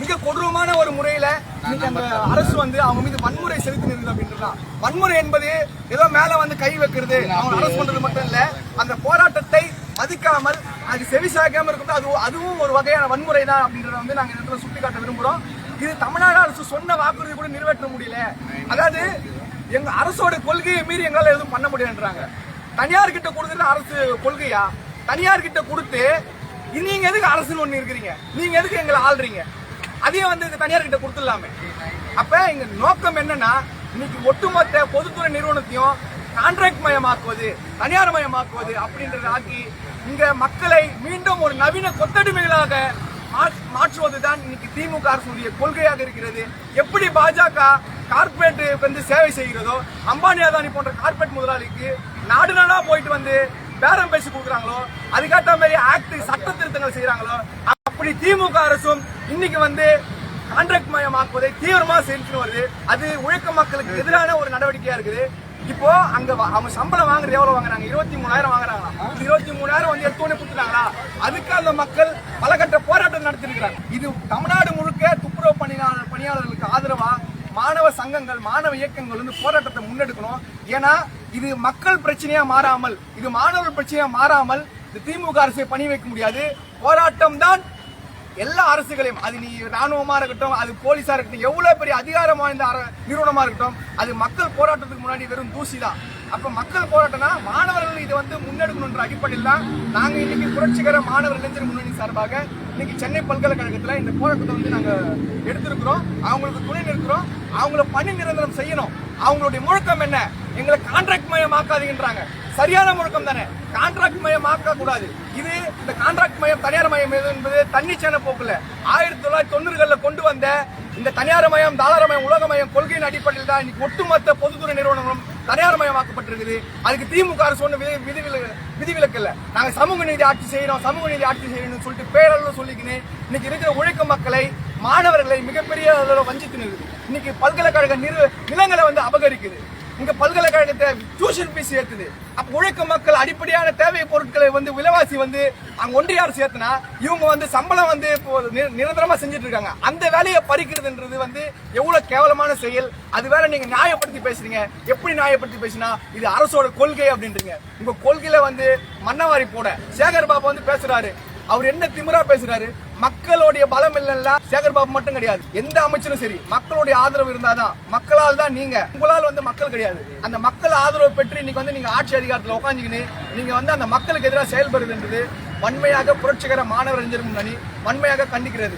மிக கொடூரமான ஒரு முறையில இன்னைக்கு அந்த அரசு வந்து அவங்க மீது வன்முறை செலுத்தி நிறுது அப்படின்றதான் வன்முறை என்பது ஏதோ மேல வந்து கை வைக்கிறது. அவங்க அரசு பண்றது மட்டும் இல்ல. அந்த போராட்டத்தை மதிக்காமல் அது செவிசாக்காம இருக்கிறது அது அதுவும் ஒரு வகையான வன்முறை தான் அப்படின்றத வந்து நாங்க இந்த இடத்துல சுட்டிக்காட்ட விரும்புறோம். இது தமிழ்நாடு அரசு சொன்ன வாக்குறுதி கூட நிறைவேற்ற முடியல. அதாவது எங்க அரசோட கொள்கையை மீறி எங்களால் எதுவும் பண்ண முடியாதுன்றாங்க தனியார் கிட்ட கொடுத்துட்டு அரசு கொள்கையா? தனியார் கிட்ட கொடுத்து நீங்க எதுக்கு அரசுன்னு ஒண்ணு இருக்கிறீங்க? நீங்க எதுக்கு எங்களை ஆள்றீங்க? அதையும் வந்து தனியார் கிட்ட கொடுத்துடலாமே. அப்ப எங்க நோக்கம் என்னன்னா இன்னைக்கு ஒட்டுமொத்த பொதுத்துறை நிறுவனத்தையும் கான்ட்ராக்ட் மயமாக்குவது தனியார் மயமாக்குவது அப்படின்றத ஆக்கி இங்க மக்களை மீண்டும் ஒரு நவீன கொத்தடிமைகளாக மாற்றுவதுதான் இன்னைக்கு திமுக அரசுடைய கொள்கையாக இருக்கிறது. எப்படி பாஜக கார்பரேட் வந்து சேவை செய்கிறதோ அம்பானி அதானி போன்ற கார்பரேட் முதலாளிக்கு நாடு நாடா போயிட்டு வந்து பேரம் பேசி கொடுக்குறாங்களோ அதுக்கேற்ற மாதிரி ஆக்ட் சட்ட திருத்தங்கள் செய்யறாங்களோ அப்படி திமுக அரசும் இன்னைக்கு வந்து கான்ட்ராக்ட் மயமாக்குவதை தீவிரமா செலுத்திட்டு வருது. அது உழைக்க மக்களுக்கு எதிரான ஒரு நடவடிக்கையா இருக்குது. இப்போ அங்க அவங்க சம்பளம் வாங்குறது எவ்வளவு வாங்குறாங்க? இருபத்தி மூணாயிரம் வாங்குறாங்களா? இருபத்தி மூணாயிரம் வந்து எடுத்தோடனே கொடுத்துட்டாங்களா? அதுக்கு அந்த மக்கள் பல கட்ட போராட்டம் நடத்திருக்கிறாங்க. இது தமிழ்நாடு முழுக்க துப்புரவு பணியாளர் பணியாளர்களுக்கு ஆதரவா? மாணவ சங்கங்கள் மாணவ இயக்கங்கள் வந்து போராட்டத்தை முன்னெடுக்கணும். ஏன்னா இது மக்கள் பிரச்சனையா மாறாமல் இது மாணவர் பிரச்சனையா மாறாமல் இந்த திமுக அரசை பணி வைக்க முடியாது. போராட்டம் தான் எல்லா அரசுகளையும் அது நீ ராணுவமா இருக்கட்டும் அது போலீஸா இருக்கட்டும் எவ்வளவு பெரிய அதிகாரம் வாய்ந்த நிறுவனமா இருக்கட்டும் அது மக்கள் போராட்டத்துக்கு முன்னாடி வெறும் தூசி தான். அப்ப மக்கள் போராட்டம்னா மாணவர்கள் இதை வந்து முன்னெடுக்கணுன்ற அடிப்படையில் தான் நாங்க இன்னைக்கு புரட்சிகர மாணவர் இளைஞர் முன்னணி சார்பாக இன்னைக்கு சென்னை பல்கலைக்கழகத்துல இந்த போராட்டத்தை வந்து நாங்க எடுத்திருக்கிறோம். அவங்களுக்கு துணை நிற்கிறோம். அவங்கள பணி நிரந்தரம் செய்யணும். அவங்களுடைய முழக்கம் என்ன? எங்களை கான்ட்ராக்ட் மயமாக்காதுன்றாங்க சரியான முழக்கம் தானே. கான்ட்ராக்ட் மயமாக்க கூடாது இது இந்த கான்ட்ராக்ட் மயம் தனியார் மயம் எது என்பது தன்னிச்சையான போக்குல. ஆயிரத்தி தொள்ளாயிரத்தி தொண்ணூறுகள்ல கொண்டு வந்த இந்த தனியார் மயம் தாராளமயம் உலகமயம் கொள்கையின் அடிப்படையில் தான் இன்னைக்கு ஒட்டுமொத்த பொதுத்துறை நிறுவனங்களும் தனியார் இருக்குது அதுக்கு திமுக அரசு ஒன்று விதி விதிவிலக்கு விதிவிலக்கு இல்லை. நாங்க சமூக நீதி ஆட்சி செய்யணும் சமூக நீதி ஆட்சி செய்யணும்னு சொல்லிட்டு பேரளவு சொல்லிக்கின்னு. இன்னைக்கு இருக்கிற உழைக்க மக்களை மாணவர்களை மிகப்பெரிய அளவில் வஞ்சித்து நிற்குது இன்னைக்கு பல்கலைக்கழக நிறு நிலங்களை வந்து அபகரிக்குது. இங்க பல்கலைக்கழகத்தை டியூஷன் ஃபீஸ் சேர்த்துது அப்ப உழைக்க மக்கள் அடிப்படையான தேவை பொருட்களை வந்து விலைவாசி வந்து அங்க ஒன்றிய அரசு ஏத்துனா இவங்க வந்து சம்பளம் வந்து இப்போ நி- நிரந்தரமா செஞ்சுட்டு இருக்காங்க அந்த வேலையை பறிக்கிறதுன்றது வந்து எவ்வளவு கேவலமான செயல். அது வேற நீங்க நியாயப்படுத்தி பேசுறீங்க. எப்படி நியாயப்படுத்தி பேசினா இது அரசோட கொள்கை அப்படின்றீங்க. உங்க கொள்கையில வந்து மன்னவாரி போட. சேகர் பாபா வந்து பேசுறாரு. அவர் என்ன திமிரா பேசுறாரு? மக்களுடைய பலம் இல்லைன்னா சேகர் பாபு மட்டும் கிடையாது. எந்த அமைச்சரும் சரி மக்களுடைய ஆதரவு இருந்தாதான் மக்களால் தான் நீங்க உங்களால் வந்து மக்கள் கிடையாது. அந்த மக்கள் ஆதரவு பெற்று இன்னைக்கு வந்து நீங்க ஆட்சி அதிகாரத்தில் உட்காந்துக்கின்னு நீங்க வந்து அந்த மக்களுக்கு எதிராக செயல்படுதுன்றது வன்மையாக புரட்சிகர மாணவர் அறிஞர் முன்னணி வன்மையாக கண்டிக்கிறது.